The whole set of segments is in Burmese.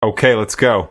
Okay, let's go.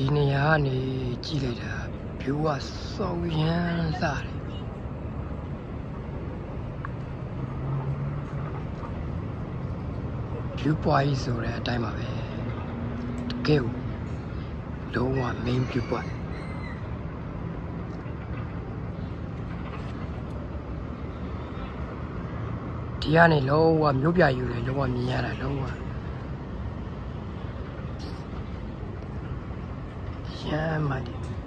ဒီနေရာကနေကြည့်လိုက်တာ view ကစောင်းရမ်းစားတယ်။ view point ဆိုတဲ့အတိုင်းပါပဲတကယ်ကိုလုံးဝ main view point ဒီကနေလုံးဝမြို့ပြယူတယ်လုံးဝမြင်ရတာလုံးဝ ရမ်း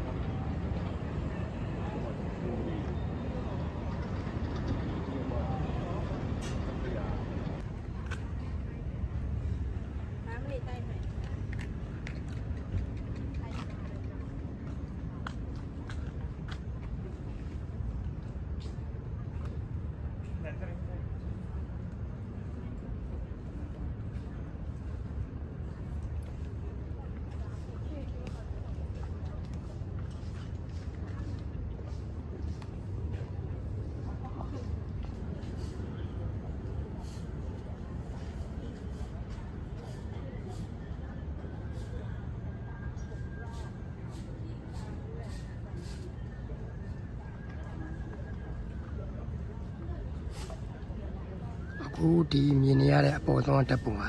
အခုဒီမြင်နေရတဲ့အပေါ်ဆုံးတက်ပုံက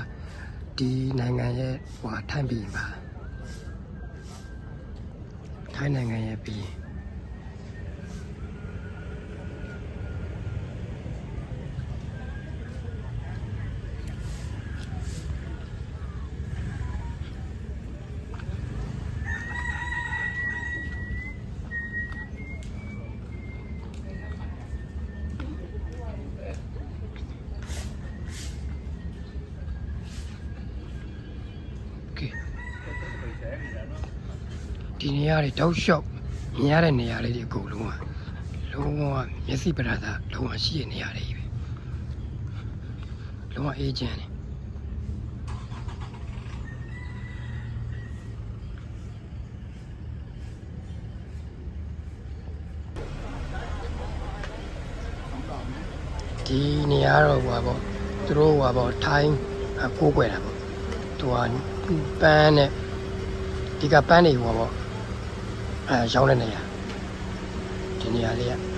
ဒီနိုင်ငံရဲ့ဟိုဟာထိုင်းပြည်ပါထိုင်းနိုင်ငံရဲ့ပြည် ဒီနေရာတွေတောက်လျှောက်မြင်ရတဲ့နေရာလေးတွေအကုန်လုံးကလုံးဝမျက်စိပရသာလုံးဝရှိတဲ့နေရာတွေပဲလုံးဝအေးချမ်းတယ်ဒီနေရာတော့ဟိုပါပေါ့သူတို့ဟိုပါပေါ့ထိုင်းအကိုးကွယ်တာပေါ့သူကပန်းနဲ့ဒီကပန်းတွေဟိုပါပေါ့အဲ ရောင်းတဲ့နေရာဒီနေရာလေးက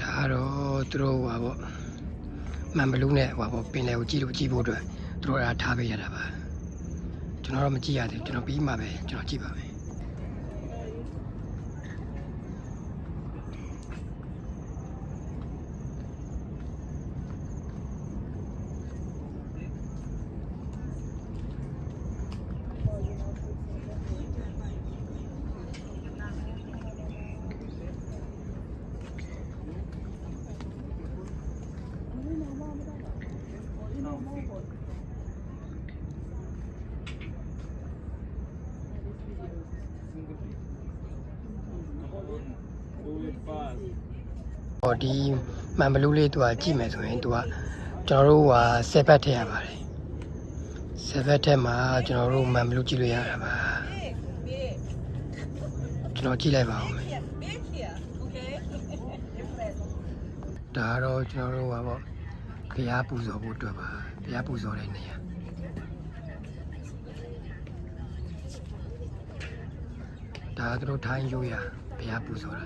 ဒါကတော့ သူတို့ဟိုပါပေါ့မန်ဘလူးနဲ့ဟိုပါပေါ့ပင်လယ်ကိုကြည့်လို့ကြည့်ဖို့အတွက်သူတို့ကထားပေးရတာပါကျွန်တော်တော့မကြည့်ရသေးဘူးကျွန်တော်ပြီးမှပဲကျွန်တော်ကြည့်ပါမယ် ဟောဒီမှန်ဘလူးလေးသူကကြည့်မယ်ဆိုရင်သူကကျွန်တော်တို့က10ဘက်ထည့်ရပါတယ်10ဘက်ထက်မှာကျွန်တော်တို့မှန်ဘလူးကြည့်လို့ရတာပါကျွန်တော်ကြည့်လိုက်ပါဦးမယ် Big here, okay? ဒါကတော့ကျွန်တော်တို့ကပေါ့ဘုရားပူဇော်ဖို့အတွက်ပါဘုရားပူဇော်တဲ့နေရာဒါကသူတို့ထိုင်းရိုးရဘု ရားပူဇော်တာ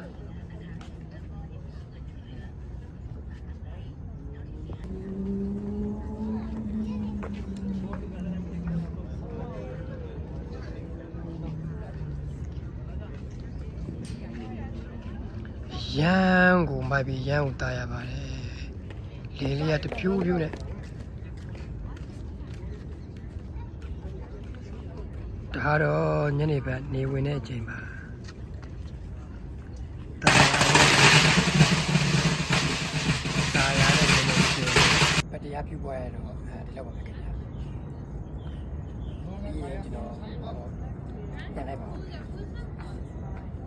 ရမ်းကိုမိုက်ပြီးရမ်းကိုတားရပါတယ်လေလေးကတဖြူးဖြူးနဲ့ဒါတော့ညနေဘက်နေဝင်တဲ့အချိန်ပါတာယာနဲ့တာယာနဲ့ညနေချိန်ပတ ရားပြုပွဲရတော့အဲဒီလောက်ပါပဲခင်ဗျာဒီရင်ကျွန်တော်ပြန်လိုက်ပါဦး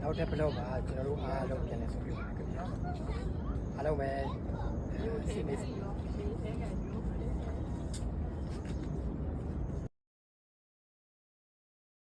နောက်တစ်ဘလော့ပါကျွန်တော်တို့အားလုံးပြန်လဲဆိုပြပါမယ်ခင်ဗျာအားလုံးပဲစိတ်နေစီ